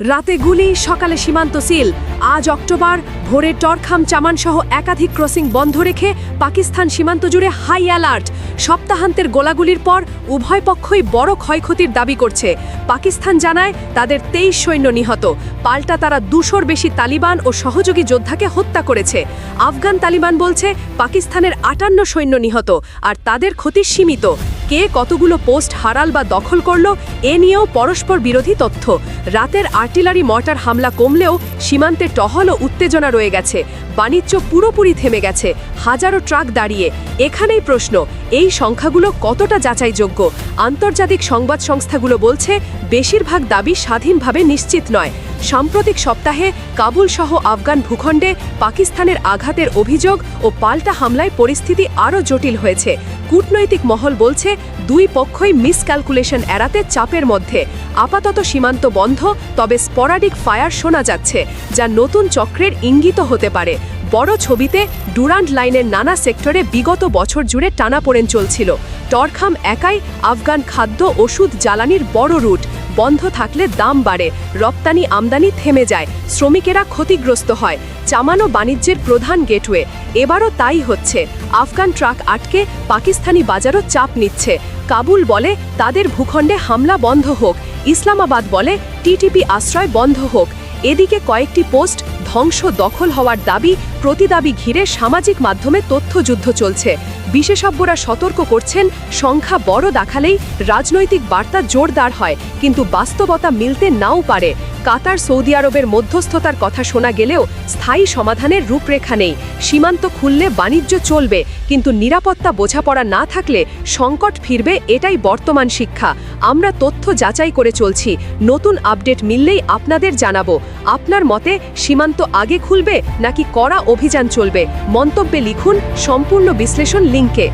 রাতে গুলি, সকালে সীমান্ত সিল। আজ অক্টোবর, ভোরে টরখাম, চামানসহ একাধিক ক্রসিং বন্ধ রেখে পাকিস্তান সীমান্ত জুড়ে হাই অ্যালার্ট। সপ্তাহান্তের গোলাগুলির পর উভয় পক্ষই বড় ক্ষয়ক্ষতির দাবি করছে। পাকিস্তান জানায় তাদের তেইশ সৈন্য নিহত। পাল্টা তারা দুশোর বেশি তালিবান ও সহযোগী যোদ্ধাকে হত্যা করেছে। আফগান তালিবান বলছে, পাকিস্তানের আটান্ন সৈন্য নিহত, আর তাদের ক্ষতি সীমিত। কে কতগুলো পোস্ট হারাল বা দখল করল, এ নিয়েও পরস্পর বিরোধী তথ্য। রাতের আর্টিলারি মর্টার হামলা কমলেও সীমান্তে টহল ও উত্তেজনা রয়ে গেছে। বাণিজ্য পুরোপুরি থেমে গেছে। হাজারো ট্রাক দাঁড়িয়ে। এখানেই প্রশ্ন, এই সংখ্যাগুলো কতটা যাচাইযোগ্য? আন্তর্জাতিক সংবাদ সংস্থাগুলো বলছে, বেশিরভাগ দাবি স্বাধীনভাবে নিশ্চিত নয়। সাম্প্রতিক সপ্তাহে কাবুল সহ আফগান ভূখণ্ডে পাকিস্তানের আঘাতের অভিযোগ ও পাল্টা হামলায় পরিস্থিতি আরও জটিল হয়েছে। কূটনৈতিক মহল বলছে, দুই পক্ষই মিসক্যালকুলেশন এড়াতে চাপের মধ্যে। আপাতত সীমান্ত বন্ধ, তবে স্পরাডিক ফায়ার শোনা যাচ্ছে, যা নতুন চক্রের ইঙ্গিত হতে পারে। বড় ছবিতে ডুরান্ড লাইনের নানা সেক্টরে বিগত বছর জুড়ে টানাপোড়েন চলছিল। টরখাম একাই আফগান খাদ্য, ওষুধ, জ্বালানির বড় রুট। বন্ধ থাকলে দাম বাড়ে, রপ্তানি আমদানি থেমে যায়, শ্রমিকেরা ক্ষতিগ্রস্ত হয়। চামানো বাণিজ্যের প্রধান গেটওয়ে, এবারও তাই হচ্ছে। আফগান ট্রাক আটকে, পাকিস্তানি বাজারও চাপ নিচ্ছে। কাবুল বলে, তাদের ভূখণ্ডে হামলা বন্ধ হোক। ইসলামাবাদ বলে, টিটিপি আশ্রয় বন্ধ হোক। এদিকে কয়েকটি পোস্ট ধ্বংস দখল হওয়ার দাবি, প্রতিদাবি ঘিরে সামাজিক মাধ্যমে তথ্যযুদ্ধ চলছে। বিশেষজ্ঞরা সতর্ক করছেন, সংখ্যা বড় দেখালেই রাজনৈতিক বার্তা জোরদার হয়, কিন্তু বাস্তবতা মিলতে নাও পারে। কাতার সৌদি আরবের মধ্যস্থতার কথা শোনা গেলেও স্থায়ী সমাধানের রূপরেখা নেই। সীমান্ত খুললে বাণিজ্য চলবে, কিন্তু নিরাপত্তা বোঝাপড়া না থাকলে সংকট ফিরবে এটাই বর্তমান শিক্ষা। আমরা তথ্য যাচাই করে চলছি। নতুন আপডেট মিললেই আপনাদের জানাব। আপনার মতে সীমান্ত আগে খুলবে নাকি কড়া অভিযান চলবে? মন্তব্যে লিখুন সম্পূর্ণ বিশ্লেষণ লিঙ্কে